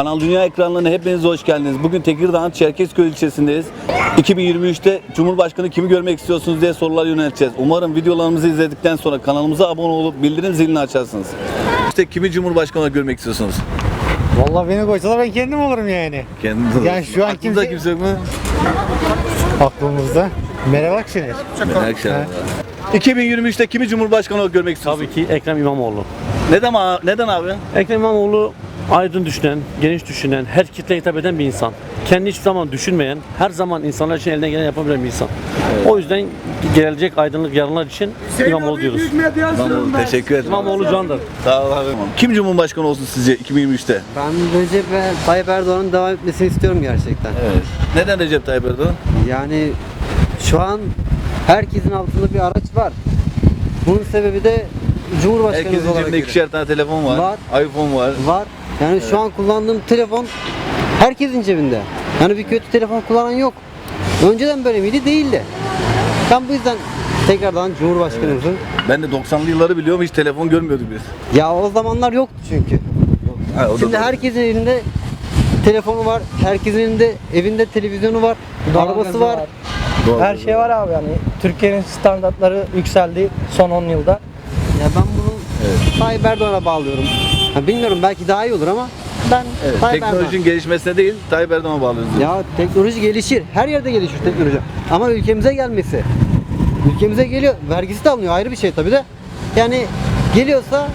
Kanal Dünya ekranlarına hepiniz hoş geldiniz. Bugün Tekirdağ'ın Çerkezköy ilçesindeyiz. 2023'te Cumhurbaşkanı kimi görmek istiyorsunuz diye sorular yönelteceğiz. Umarım videolarımızı izledikten sonra kanalımıza abone olup bildirim zilini açarsınız. İşte kimi Cumhurbaşkanı olarak görmek istiyorsunuz? Vallahi beni koysalar ben kendim olurum yani. Kendiniz Yani şu an Aklınızda kimse- kimse yok mu? Aklımızda. Meral Akşener. Merak etme. 2023'te kimi Cumhurbaşkanı olarak görmek istiyorsunuz? Tabii ki Ekrem İmamoğlu. Neden, abi? neden abi? Ekrem İmamoğlu aydın düşünen, geniş düşünen, her kitleye hitap eden bir insan. Kendi hiçbir zaman düşünmeyen, her zaman insanlar için elinden gelen yapabilen bir insan. O yüzden gelecek aydınlık yarınlar için İmamoğlu diyoruz. İmamoğlu, teşekkür ederim. İmamoğlu candır. Sağ ol abi. Kim Cumhurbaşkanı olsun sizce 2023'te? Ben Recep ve Tayyip Erdoğan'ın devam etmesini istiyorum gerçekten. Evet. Neden Recep Tayyip Erdoğan? Yani şu an herkesin altında bir araç var. Bunun sebebi de Cumhurbaşkanımız Herkesin olarak cebinde görüyorum. ikişer tane telefon var. Var. iPhone var. var. Yani şu an kullandığım telefon herkesin cebinde. Yani bir kötü telefon kullanan yok. Önceden böyle miydi? Değildi. Ben bu yüzden tekrardan Cumhurbaşkanımızın Ben de 90'lı yılları biliyorum hiç telefon görmüyorduk biz. ya o zamanlar yoktu çünkü. Ha, o da Şimdi doğru. herkesin elinde telefonu var. Herkesin elinde evinde televizyonu var. Arabası var. Doğru. Her şey var abi yani. Türkiye'nin standartları yükseldi son 10 yılda. Ya ben bunu Tayyip Erdoğan'a bağlıyorum. Ha, bilmiyorum belki daha iyi olur ama ben Evet, Tayyip teknolojinin gelişmesine değil Tayyip Erdoğan'a bağlıyoruz. Ya teknoloji gelişir. Her yerde gelişir teknoloji. Ama ülkemize gelmesi. Ülkemize geliyor. Vergisi de alınıyor. Ayrı bir şey tabii de. Yani geliyorsa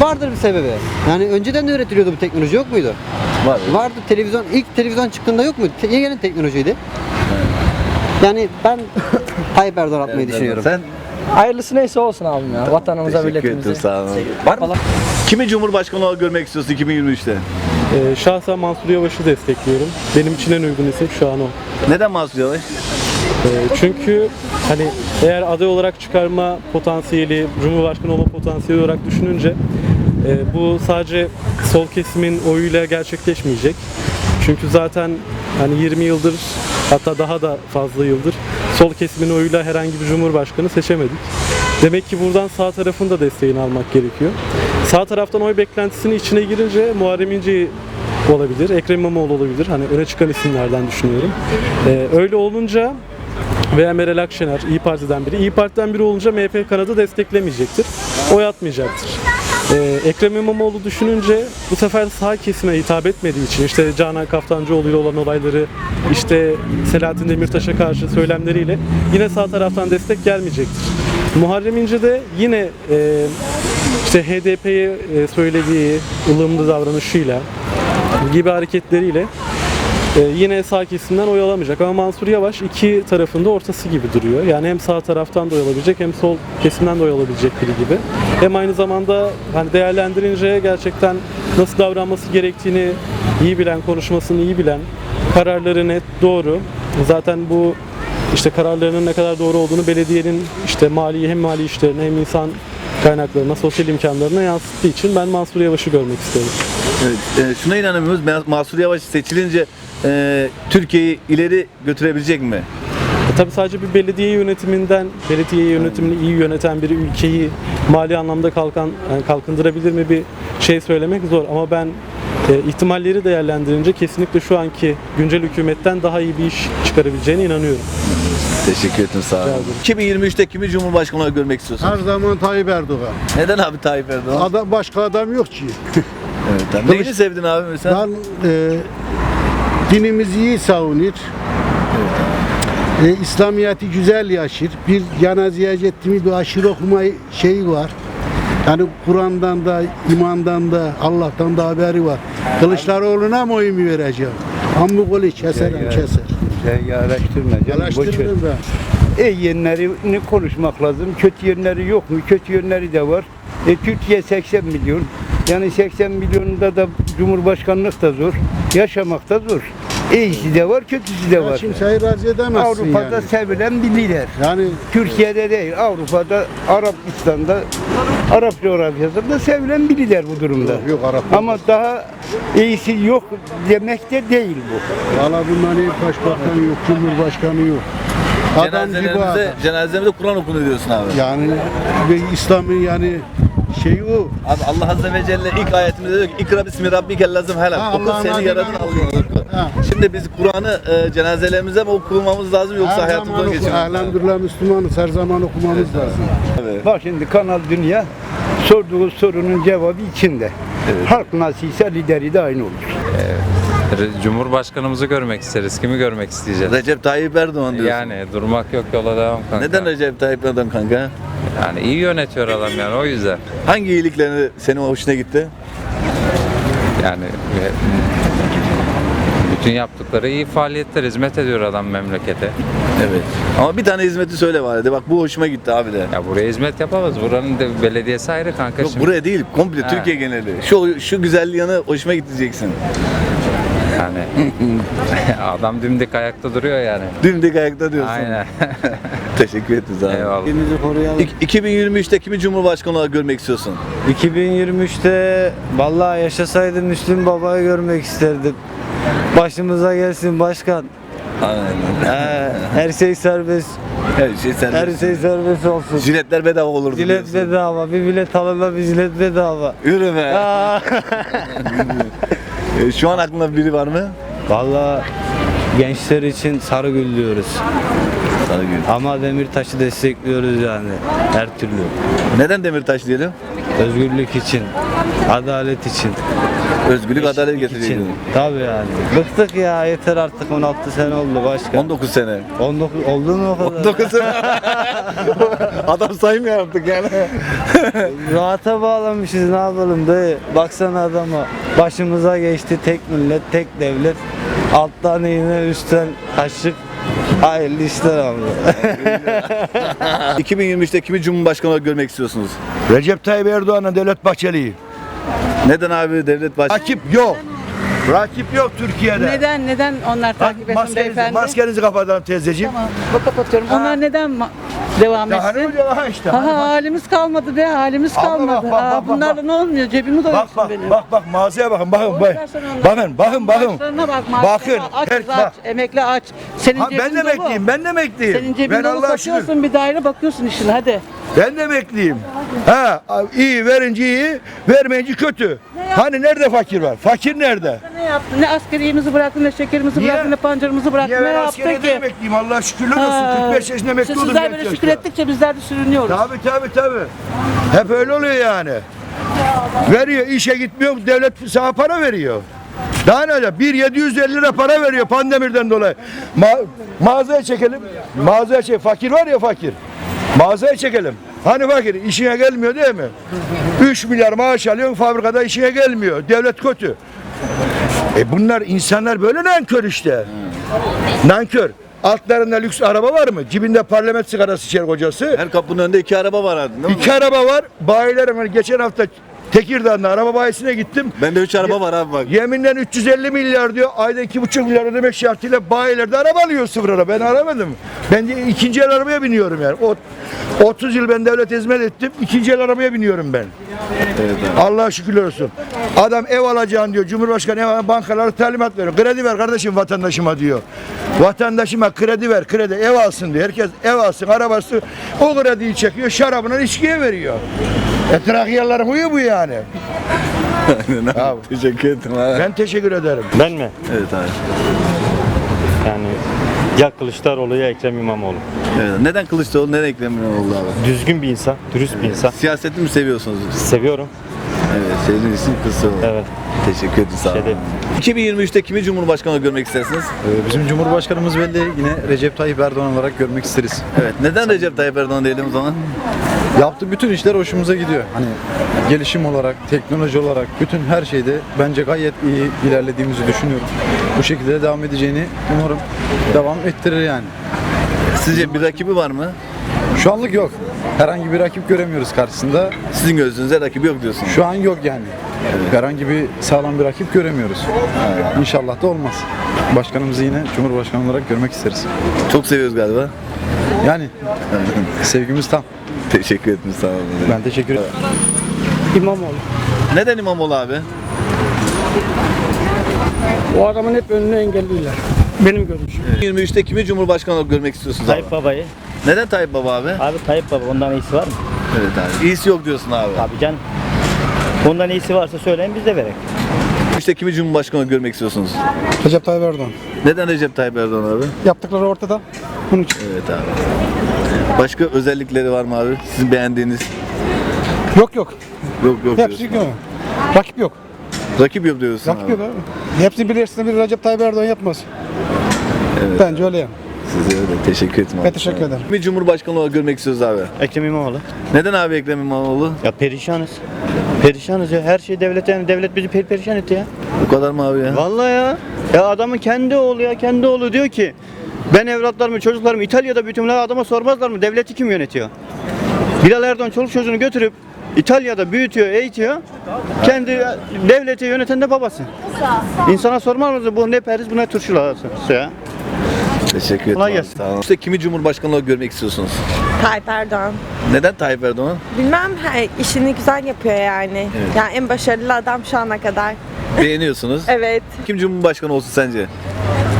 vardır bir sebebi. Yani önceden de üretiliyordu bu teknoloji yok muydu? Var. Vardı televizyon. ilk televizyon çıktığında yok muydu? Te- Yeni teknolojiydi. Yani ben Tayyip Erdoğan atmayı Evet, düşünüyorum. Sen Hayırlısı neyse olsun abim ya. Vatanımıza, teşekkür ederim milletimize. sağ olun. Var mı? Kimi Cumhurbaşkanı olarak görmek istiyorsun 2023'te? Ee, şahsen Mansur Yavaş'ı destekliyorum. Benim için en uygun isim şu an o. Neden Mansur Yavaş? Ee, çünkü hani eğer aday olarak çıkarma potansiyeli, Cumhurbaşkanı olma potansiyeli olarak düşününce e, bu sadece sol kesimin oyuyla gerçekleşmeyecek. Çünkü zaten hani 20 yıldır hatta daha da fazla yıldır sol kesimin oyuyla herhangi bir cumhurbaşkanı seçemedik. Demek ki buradan sağ tarafın da desteğini almak gerekiyor. Sağ taraftan oy beklentisinin içine girince Muharrem İnce olabilir, Ekrem İmamoğlu olabilir. Hani öne çıkan isimlerden düşünüyorum. Ee, öyle olunca veya Meral Akşener İyi Parti'den biri. İyi Parti'den biri olunca MHP kanadı desteklemeyecektir. Oy atmayacaktır. Ee, Ekrem İmamoğlu düşününce bu sefer sağ kesime hitap etmediği için işte Canan Kaftancıoğlu ile olan olayları işte Selahattin Demirtaş'a karşı söylemleriyle yine sağ taraftan destek gelmeyecektir. Muharrem İnce de yine e, işte HDP'ye e, söylediği ılımlı davranışıyla gibi hareketleriyle ee, yine sağ kesimden oy alamayacak ama Mansur Yavaş iki tarafında ortası gibi duruyor. Yani hem sağ taraftan da oy alabilecek hem sol kesimden de oy alabilecek biri gibi. Hem aynı zamanda hani değerlendirince gerçekten nasıl davranması gerektiğini iyi bilen, konuşmasını iyi bilen, kararları net, doğru. Zaten bu işte kararlarının ne kadar doğru olduğunu belediyenin işte mali hem mali işlerine hem insan kaynaklarına, sosyal imkanlarına yansıttığı için ben Mansur Yavaş'ı görmek isterim. Evet, e, şuna inanamıyoruz. Ma- Mansur Yavaş seçilince e, Türkiye'yi ileri götürebilecek mi? E tabii sadece bir belediye yönetiminden, belediye yönetimini iyi yöneten bir ülkeyi mali anlamda kalkan, yani kalkındırabilir mi bir şey söylemek zor. Ama ben e, ihtimalleri değerlendirince kesinlikle şu anki güncel hükümetten daha iyi bir iş çıkarabileceğine inanıyorum. Teşekkür ederim sağ olun. 2023'te kimi Cumhurbaşkanı olarak görmek istiyorsun? Her zaman Tayyip Erdoğan. Neden abi Tayyip Erdoğan? Adam başka adam yok ki. Evet, tamam. Neyini sevdin abi mesela? Ben e, dinimizi iyi savunur. E, İslamiyet'i güzel yaşır. Bir yana ziyaretimi bir aşırı okuma şeyi var. Yani Kur'an'dan da, imandan da, Allah'tan da haberi var. Kılıçdaroğlu'na mı oyumu vereceğim? Golü keserim keser. Sen araştırma canım. Araştırırım ben. İyi yönlerini konuşmak lazım. Kötü yönleri yok mu? Kötü yönleri de var. E, Türkiye 80 milyon. Yani 80 milyonunda da Cumhurbaşkanlık da zor. Yaşamak da zor. İyisi de var, kötüsü de var. kimseyi razı edemezsin Avrupa'da yani. sevilen bir lider. Yani Türkiye'de değil, Avrupa'da, Arapistan'da, Arap coğrafyasında sevilen bir lider bu durumda. Yok, yok, Arap Ama daha iyisi yok demek de değil bu. valla bundan iyi başbakan yok, cumhurbaşkanı yok. Adam gibi adam. Cenazelerimize, Kur'an okunu diyorsun abi. Yani ve İslam'ın yani Şey o. Abi Allah Azze ve Celle ilk ayetinde diyor ki İkra bismi rabbikel lazım helal. Oku Allah'ın seni yaradan. Ha. Şimdi biz Kur'an'ı e, cenazelerimize mi okumamız lazım yoksa Her zaman hayatımızda oku. geçirmemiz lazım? Elhamdülillah Müslümanız. Her zaman okumamız lazım. Bak şimdi Kanal Dünya sorduğu sorunun cevabı içinde. Halk nasılsa lideri de aynı olur. Re- Cumhurbaşkanımızı görmek isteriz. Kimi görmek isteyeceğiz? Recep Tayyip Erdoğan diyorsun. Yani durmak yok yola devam kanka. Neden Recep Tayyip Erdoğan kanka? Yani iyi yönetiyor adam yani o yüzden. Hangi iyiliklerini senin hoşuna gitti? Yani bütün yaptıkları iyi faaliyetler hizmet ediyor adam memlekete. Evet. Ama bir tane hizmeti söyle bari de bak bu hoşuma gitti abi de. Ya buraya hizmet yapamaz. Buranın da belediyesi ayrı kanka Yok şimdi. buraya değil komple Ha. Türkiye geneli. Şu şu güzelliği yanı hoşuma gitti diyeceksin. Yani adam dimdik ayakta duruyor yani. Dimdik ayakta diyorsun. Aynen. Teşekkür ederiz abi. Eyvallah. Koruyalım. İk- 2023'te kimi Cumhurbaşkanı olarak görmek istiyorsun? 2023'te vallahi yaşasaydım Müslüm Baba'yı görmek isterdim. Başımıza gelsin başkan. Aynen. Ee, her şey serbest. Her şey sen. Her şey serbest olsun. Jiletler bedava olurdu Jilet diyorsun. bedava. Bir bilet alana bir jilet bedava. Yürü be. Aa. E, Şu an aklında biri var mı? Vallahi gençler için Sarıgül diyoruz. Sarıgül. Ama Demirtaş'ı destekliyoruz yani her türlü. Neden Demirtaş diyelim? Özgürlük için, adalet için. Özgürlük adalet eşitlik getirecek. için. Tabii yani. Bıktık ya yeter artık 16 sene oldu başka. 19 sene. 19 oldu mu o kadar? 19 sene. Adam saymıyor artık yani. Rahata bağlamışız ne yapalım dayı. Baksana adama. Başımıza geçti tek millet, tek devlet. Alttan iğne, üstten kaşık. Hayırlı işler abi. 2023'te kimi Cumhurbaşkanı olarak görmek istiyorsunuz? Recep Tayyip Erdoğan'la Devlet Bahçeli'yi. Neden abi devlet baş... Rakip yok. Rakip yok Türkiye'de. Neden neden onlar takip etsin Maskenizi, beyefendi? maskenizi kapatalım teyzeciğim. Tamam, kapatıyorum. Onlar neden ma- devam Ya hani etsin? öyle ha işte. Aha Hani bak, halimiz kalmadı be halimiz Abla kalmadı. bak, bak, Aa, bak, bunlarla bak. ne olmuyor cebimi bak doyursun bak benim. bak bak mağazaya bakın bakın Boş bakın. onları. Bakın bakın bakın. Maaşlarına bak, maaşlarına Bakın, Aç, her- aç, bak. emekli aç. Senin Ha, ben de dolu. emekliyim ben de emekliyim. Senin cebin ben dolu Allah'a şükür. satıyorsun bir daire bakıyorsun işine hadi. Ben de emekliyim. Ha iyi verince iyi, vermeyince kötü. Hani nerede fakir var? Fakir nerede? Ne yaptın? Ne askeriyemizi bıraktın, ne şekerimizi Niye? bıraktın, ne pancarımızı bıraktın, Niye ne ben yaptın askeriyede ki? emekliyim Allah'a şükürler olsun. Ha, 45 yaşında emekli işte oldum. Sizler böyle yaşta. Şükrettikçe bizler de sürünüyoruz. Tabii tabii tabii. Hep öyle oluyor yani. Veriyor işe gitmiyor devlet sana para veriyor. Daha ne olacak? 1 750 lira para veriyor pandemiden dolayı. Ma- mağazaya çekelim. Mağazaya çek. Fakir var ya fakir. Mağazaya çekelim. Hani fakir işine gelmiyor değil mi? 3 milyar maaş alıyorsun fabrikada işine gelmiyor. Devlet kötü. E bunlar insanlar böyle nankör işte. Nankör. Altlarında lüks araba var mı? Cibinde parlament sigarası içer kocası. Her kapının önünde iki araba var abi değil mi? İki araba var. Bayilerim hani geçen hafta Tekirdağ'da araba bayisine gittim. Bende üç araba var abi bak. Yeminle 350 milyar diyor. Ayda 2,5 milyar ödemek şartıyla bayilerde araba alıyor sıfır araba. Ben aramadım. Ben de ikinci el arabaya biniyorum yani. O, 30 yıl ben devlet hizmet ettim. İkinci el arabaya biniyorum ben. Allah'a şükürler olsun. Adam ev alacağım diyor. Cumhurbaşkanı ev bankalara talimat veriyor. Kredi ver kardeşim vatandaşıma diyor. Vatandaşıma kredi ver. Kredi ev alsın diyor. Herkes ev alsın. Arabası o krediyi çekiyor. Şarabını içkiye veriyor. E Trakyalıların huyu bu yani. Aynen abi. Teşekkür ederim abi. Ben teşekkür ederim. Ben mi? Evet abi. Yani ya Kılıçdaroğlu ya Ekrem İmamoğlu. Evet. Neden Kılıçdaroğlu, neden Ekrem İmamoğlu abi? Düzgün bir insan, dürüst bir insan. Siyaseti mi seviyorsunuz? Seviyorum. Evet, sevdiğiniz için Kılıçdaroğlu. Evet. Teşekkür ederim sağ olun. Şey değil. 2023'te kimi Cumhurbaşkanı görmek istersiniz? Ee, Bizim Cumhurbaşkanımız belli yine Recep Tayyip Erdoğan olarak görmek isteriz. Evet. Neden Recep Tayyip Erdoğan diyelim o zaman? Yaptığı bütün işler hoşumuza gidiyor. Hani gelişim olarak, teknoloji olarak bütün her şeyde bence gayet iyi ilerlediğimizi düşünüyorum. Bu şekilde de devam edeceğini umarım devam ettirir yani. Sizce bir rakibi var mı? Şu anlık yok. Herhangi bir rakip göremiyoruz karşısında. Sizin gözünüzde rakibi yok diyorsunuz. Şu an yok yani. Herhangi bir sağlam bir rakip göremiyoruz. İnşallah da olmaz. Başkanımızı yine Cumhurbaşkanı olarak görmek isteriz. Çok seviyoruz galiba. Yani sevgimiz tam. Teşekkür ederim sağ olun. Ben teşekkür ederim. İmamoğlu. Neden İmamoğlu abi? O adamın hep önünü engelliyorlar. Benim görüşüm. 23'te kimi Cumhurbaşkanı olarak görmek istiyorsunuz abi? Tayyip Baba'yı. Neden Tayyip Baba abi? Abi Tayyip Baba ondan iyisi var mı? Evet abi. İyisi yok diyorsun abi. Tabii canım. Bundan iyisi varsa söyleyin biz de verek. İşte kimi Cumhurbaşkanı görmek istiyorsunuz? Recep Tayyip Erdoğan. Neden Recep Tayyip Erdoğan abi? Yaptıkları ortada. Bunun için. Evet abi. Başka özellikleri var mı abi? Sizin beğendiğiniz? Yok yok. Yok yok Hepsi yok. Rakip yok. Rakip yok diyorsun Rakip abi. yok abi. Hepsini birleştirsin bir Recep Tayyip Erdoğan yapmaz. Evet. Bence öyle yani. Size de teşekkür ederim. Ben teşekkür ederim. Kimi Cumhurbaşkanı olarak görmek istiyoruz abi? Ekrem İmamoğlu. Neden abi Ekrem İmamoğlu? Ya perişanız. Perişanız ya. Her şey devlet yani devlet bizi per perişan etti ya. Bu kadar mı abi ya? Vallahi ya. Ya adamın kendi oğlu ya kendi oğlu diyor ki ben evlatlarımı çocuklarımı İtalya'da büyütümler adama sormazlar mı devleti kim yönetiyor? Bilal Erdoğan çoluk çocuğunu götürüp İtalya'da büyütüyor, eğitiyor. Kendi devleti yöneten de babası. İnsana sormaz mı bu ne periz bu ne turşulası ya? Teşekkür ederim. Kolay gelsin. Sağ olun. İşte kimi Cumhurbaşkanı olarak görmek istiyorsunuz? Tayyip Erdoğan. Neden Tayyip Erdoğan? Bilmem he, işini güzel yapıyor yani. Yani en başarılı adam şu ana kadar. Beğeniyorsunuz. Evet. Kim Cumhurbaşkanı olsun sence?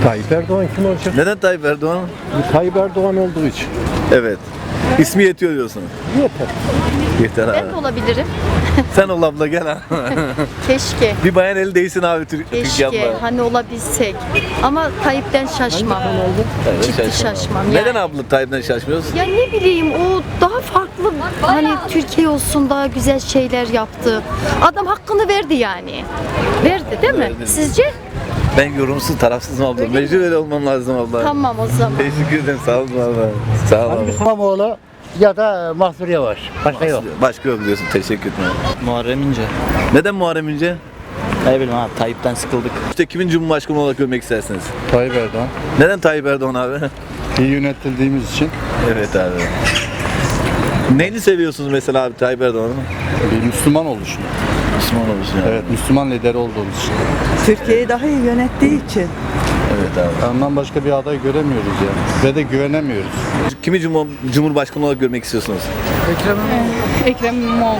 Tayyip Erdoğan kim olacak? Neden Tayyip Erdoğan? Tayyip Erdoğan olduğu için. Evet. İsmi yetiyor diyorsun. Yeter. Yeter abi. olabilirim. Sen ol abla gel abi. Keşke. bir bayan eli değsin abi Türk, Keşke abla. hani olabilsek. Ama Tayyip'ten şaşmam. Ciddi şaşmam. Yani. Neden abla Tayyip'ten şaşmıyoruz? Ya ne bileyim o daha farklı hani Türkiye olsun daha güzel şeyler yaptı. Adam hakkını verdi yani. Verdi değil mi? Verdi. Sizce? Ben yorumsuz tarafsızım abla. Mecbur öyle olmam lazım abla. Tamam o zaman. Teşekkür ederim. Sağ olun abla. Sağ olun abla. İmamoğlu ya da Mahsur Yavaş. Başka yok. Başka yok diyorsun. Teşekkür ederim. Muharrem İnce. Neden Muharrem İnce? Ne bileyim abi Tayyip'ten sıkıldık. İşte kimin Cumhurbaşkanı olarak görmek istersiniz? Tayyip Erdoğan. Neden Tayyip Erdoğan abi? İyi yönetildiğimiz için evet abi. Neyini seviyorsunuz mesela abi Tayyip Erdoğan'ın? bir Müslüman oluşunu. Müslüman olmuş yani. Evet, Müslüman lider olduğumuz için. Türkiye'yi daha iyi yönettiği için. Evet abi. Ondan başka bir aday göremiyoruz yani. Ve de güvenemiyoruz. Kimi Cumhur, Cumhurbaşkanı olarak görmek istiyorsunuz? Ekrem İmamoğlu.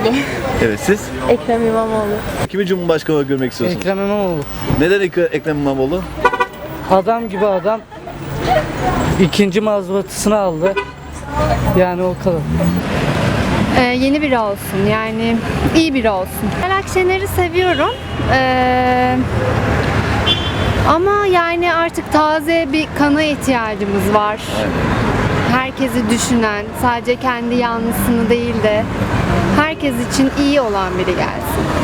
Evet siz? Ekrem İmamoğlu. Kimi Cumhurbaşkanı olarak görmek istiyorsunuz? Ekrem İmamoğlu. Neden Ek- Ekrem İmamoğlu? Adam gibi adam. İkinci mazbatısını aldı. Yani o kadar. Ee, yeni biri olsun yani iyi biri olsun. Ben Akşener'i seviyorum. Ee, ama yani artık taze bir kana ihtiyacımız var. Herkesi düşünen, sadece kendi yanlısını değil de herkes için iyi olan biri gelsin.